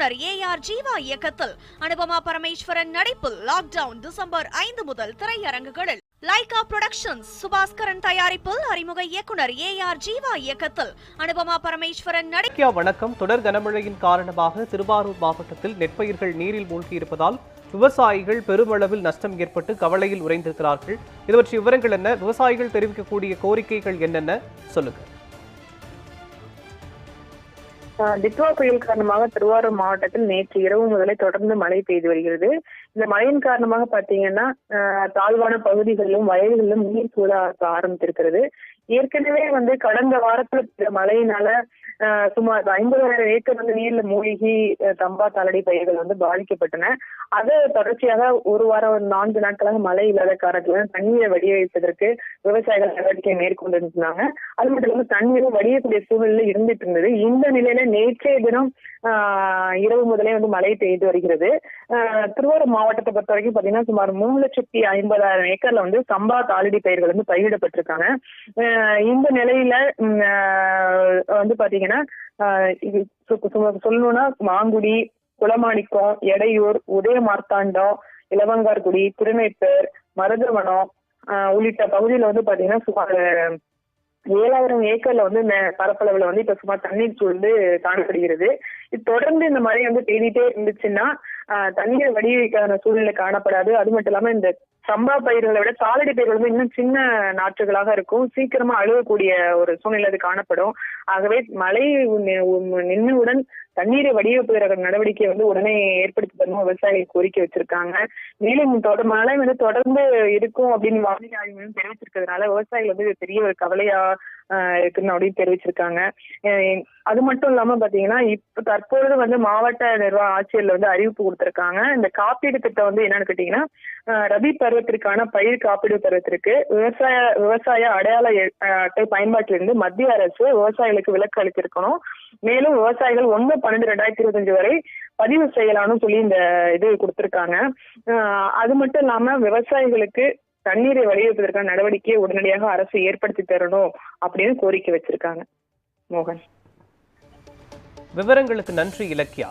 இயக்குனர் A R Jeeva இயக்கத்தில் அனுபமா பரமேஸ்வரன் நடிப்பில் லாக்டவுன் டிசம்பர் ஐந்து முதல் திரையரங்குகளில். லைகா புரொடக்ஷன்ஸ் சுபாஸ்கரன் தயாரிப்பில் அறிமுக இயக்குனர் ஏ ஆர் ஜீவா இயக்கத்தில் அனுபமா பரமேஸ்வரன் நடிக்க வணக்கம். தொடர் கனமழையின் காரணமாக திருவாரூர் மாவட்டத்தில் நெற்பயிர்கள் நீரில் மூழ்கியிருப்பதால் விவசாயிகள் பெருமளவில் நஷ்டம் ஏற்பட்டு கவலையில் உறைந்திருக்கிறார்கள். இது பற்றிய விவரங்கள் என்ன? விவசாயிகள் தெரிவிக்கக்கூடிய கோரிக்கைகள் என்னென்ன? சொல்லுங்கள் டிட்வா புயல் காரணமாக திருவாரூர் மாவட்டத்தில் நேற்று இரவு முதலே தொடர்ந்து மழை பெய்து வருகிறது. இந்த மழையின் காரணமாக பாத்தீங்கன்னா ஆஹ் தாழ்வான பகுதிகளிலும் வயல்களிலும் நீர் சூழ ஆரம்பித்திருக்கிறது. ஏற்கனவே வந்து கடந்த வாரத்துல மழையினால சுமார் ஐம்பதாயிரம் ஏக்கர் வந்து நீர்ல மூழ்கி தம்பா தலடி பயிர்கள் வந்து பாதிக்கப்பட்டன. அது தொடர்ச்சியாக ஒரு வாரம் நான்கு நாட்களாக மழை இல்லாத காரணத்துல தண்ணீரை வடிவமைப்பதற்கு விவசாயிகள் நடவடிக்கை மேற்கொண்டிருந்தாங்க. அது மட்டும் இல்லாம தண்ணீரும் வடியக்கூடிய சூழ்நிலை இருந்துட்டு இருந்தது. இந்த நிலையில நேற்றைய தினம் ஆஹ் இரவு முதலே வந்து மழை பெய்து வருகிறது. ஆஹ் திருவாரூர் மாவட்டத்தை பொறுத்த வரைக்கும் பாத்தீங்கன்னா சுமார் மூணு லட்சத்தி ஐம்பதாயிரம் ஏக்கர்ல வந்து சம்பா தாளடி பயிர்கள் வந்து பயிரிடப்பட்டிருக்காங்க. இந்த நிலையில வந்து பாத்தீங்கன்னா ஆஹ் இது சொல்லணும்னா மாங்குடி குளமாணிக்கம் எடையூர் உதயமார்த்தாண்டம் இளவங்கார்குடி திருநெப்பேர் மருதவனம் ஆஹ் உள்ளிட்ட பகுதியில வந்து பாத்தீங்கன்னா சுமார் ஏழாயிரம் ஏக்கர்ல வந்து பரப்பளவுல வந்து இப்ப சுமார் தண்ணீர் சூழ்ந்து காணப்படுகிறது. இது தொடர்ந்து இந்த மழை வந்து பெய்திட்டே இருந்துச்சுன்னா தண்ணீர் வடிவிக்கான சூழ்நிலை காணப்படாது. அது மட்டும் இல்லாம இந்த சம்பா பயிர்களை விட சாலடி பயிர்கள் வந்து இன்னும் சின்ன நாற்றுகளாக இருக்கும். சீக்கிரமா அழுகக்கூடிய ஒரு சூழ்நிலை அது காணப்படும். ஆகவே மழை நின்றுவுடன் தண்ணீரை வடிவப்புகிற நடவடிக்கை வந்து உடனே ஏற்படுத்தி தரணும் விவசாயிகள் கோரிக்கை வச்சிருக்காங்க. மேலும் தொடர் மழை வந்து தொடர்ந்து இருக்கும் அப்படின்னு வானிலை ஆய்வு தெரிவிச்சிருக்கிறதுனால விவசாயிகள் வந்து பெரிய ஒரு கவலையா இருக்குன்னு அப்படின்னு தெரிவிச்சிருக்காங்க. அது மட்டும் இல்லாம பாத்தீங்கன்னா இப்ப தற்பொழுது வந்து மாவட்ட நிர்வாக ஆட்சியர்ல வந்து அறிவிப்பு கொடுத்திருக்காங்க. இந்த காப்பீடு திட்டம் வந்து என்னன்னு கேட்டீங்கன்னா ரபி பருவத்திற்கான பயிர் காப்பீடு பருவத்திற்கு விவசாய விவசாய அடையாள அட்டை பயன்பாட்டிலிருந்து மத்திய அரசு விவசாயிகளுக்கு விலக்கு அளித்திருக்கணும். மேலும் விவசாயிகள் ஒண்ணு பன்னெண்டு ரெண்டாயிரத்தி இருபத்தஞ்சு வரை பதிவு செய்யலாம்னு சொல்லி இந்த இது கொடுத்திருக்காங்க. அது மட்டும் இல்லாம விவசாயிகளுக்கு தண்ணீரை வடிவதற்கான நடவடிக்கையை உடனடியாக அரசு ஏற்படுத்தி தரணும் அப்படின்னு கோரிக்கை வச்சிருக்காங்க. மோகன். விவரங்களுக்கு நன்றி இலக்கியா.